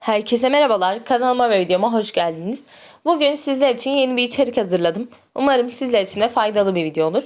Herkese merhabalar. Kanalıma ve videoma hoş geldiniz. Bugün sizler için yeni bir içerik hazırladım. Umarım sizler için de faydalı bir video olur.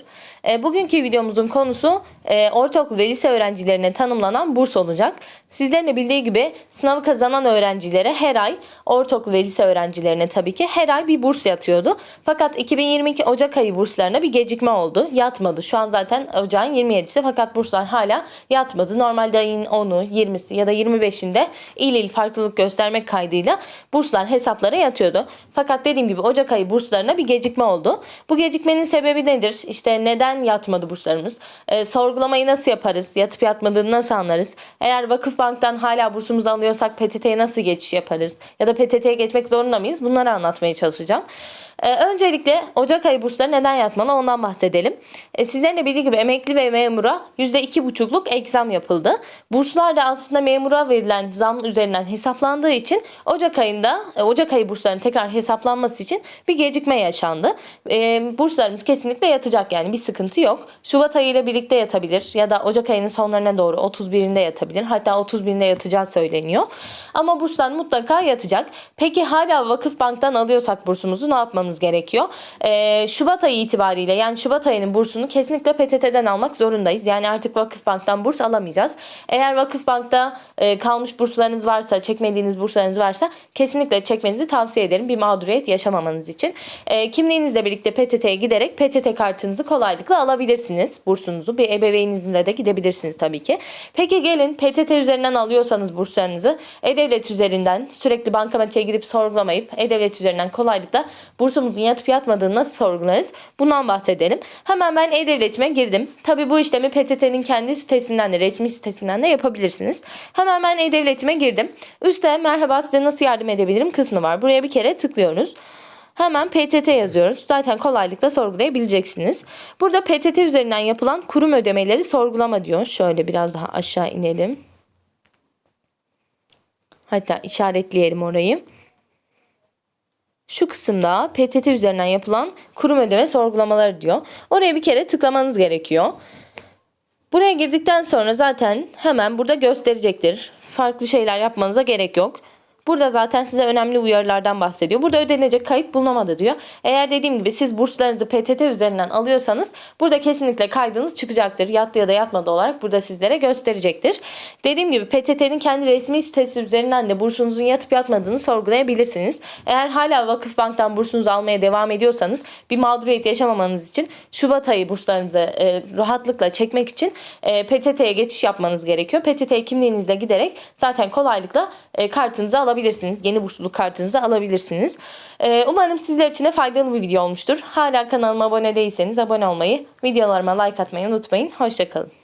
E, bugünkü videomuzun konusu e, ortaokul ve lise öğrencilerine tanımlanan burs olacak. Sizlerin de bildiği gibi sınavı kazanan öğrencilere her ay ortaokul ve lise öğrencilerine tabii ki her ay bir burs yatıyordu. Fakat 2022 Ocak ayı burslarına bir gecikme oldu. Yatmadı. Şu an zaten Ocağın 27'si fakat burslar hala yatmadı. Normalde ayın 10'u, 20'si ya da 25'inde il il farklılık göstermek kaydıyla burslar hesaplara yatıyordu. Fakat dediğim gibi Ocak ayı burslarına bir gecikme oldu. Bu gecikmenin sebebi nedir? İşte neden yatmadı burslarımız? Ee, sorgulamayı nasıl yaparız? Yatıp yatmadığını nasıl anlarız? Eğer Vakıfbank'tan hala bursumuzu alıyorsak PTT'ye nasıl geçiş yaparız? Ya da PTT'ye geçmek zorunda mıyız? Bunları anlatmaya çalışacağım. Ee, öncelikle Ocak ayı bursları neden yatmalı ondan bahsedelim. Ee, sizlerin de bildiği gibi emekli ve memura %2,5'luk egzam yapıldı. Burslar da aslında memura verilen zam üzerinden hesaplandığı için Ocak ayında e, Ocak ayı burslarının tekrar hesaplanması için bir gecikme yaşandı. Ee, burslarımız kesinlikle yatacak yani bir sıkıntı yok. Şubat ayıyla birlikte yatabilir ya da Ocak ayının sonlarına doğru 31'inde yatabilir. Hatta 31'inde yatacağı söyleniyor. Ama burslar mutlaka yatacak. Peki hala Vakıfbank'tan alıyorsak bursumuzu ne yapmamız gerekiyor? Ee, Şubat ayı itibariyle yani Şubat ayının bursunu kesinlikle PTT'den almak zorundayız. Yani artık Vakıfbank'tan burs alamayacağız. Eğer Vakıfbank'ta e, kalmış burslarınız varsa, çekmediğiniz burslarınız varsa kesinlikle çekmenizi tavsiye ederim. Bir mağduriyet yaşamamanız için. E, kimliğinizle birlikte PTT'ye giderek PTT kartınızı kolaylıkla alabilirsiniz. Bursunuzu bir ebeveyninizle de gidebilirsiniz tabii ki. Peki gelin PTT üzerinden alıyorsanız burslarınızı E-Devlet üzerinden sürekli bankamatiğe gidip sorgulamayıp E-Devlet üzerinden kolaylıkla bursumuzun yatıp yatmadığını nasıl sorgularız? Bundan bahsedelim. Hemen ben E-Devlet'ime girdim. Tabii bu işlemi PTT'nin kendi sitesinden de resmi sitesinden de yapabilirsiniz. Hemen ben E-Devlet'ime girdim. Üste merhaba size nasıl yardım edebilirim kısmı var. Buraya bir kere tıklıyoruz. Hemen PTT yazıyoruz. Zaten kolaylıkla sorgulayabileceksiniz. Burada PTT üzerinden yapılan kurum ödemeleri sorgulama diyor. Şöyle biraz daha aşağı inelim. Hatta işaretleyelim orayı. Şu kısımda PTT üzerinden yapılan kurum ödeme sorgulamaları diyor. Oraya bir kere tıklamanız gerekiyor. Buraya girdikten sonra zaten hemen burada gösterecektir. Farklı şeyler yapmanıza gerek yok. Burada zaten size önemli uyarılardan bahsediyor. Burada ödenecek kayıt bulunamadı diyor. Eğer dediğim gibi siz burslarınızı PTT üzerinden alıyorsanız burada kesinlikle kaydınız çıkacaktır. Yattı ya da yatmadı olarak burada sizlere gösterecektir. Dediğim gibi PTT'nin kendi resmi sitesi üzerinden de bursunuzun yatıp yatmadığını sorgulayabilirsiniz. Eğer hala Vakıfbank'tan bursunuzu almaya devam ediyorsanız bir mağduriyet yaşamamanız için Şubat ayı burslarınızı e, rahatlıkla çekmek için e, PTT'ye geçiş yapmanız gerekiyor. PTT kimliğinizle giderek zaten kolaylıkla e, kartınızı alabilirsiniz. Yeni bursluluk kartınızı alabilirsiniz. E, umarım sizler için de faydalı bir video olmuştur. Hala kanalıma abone değilseniz abone olmayı, videolarıma like atmayı unutmayın. Hoşçakalın.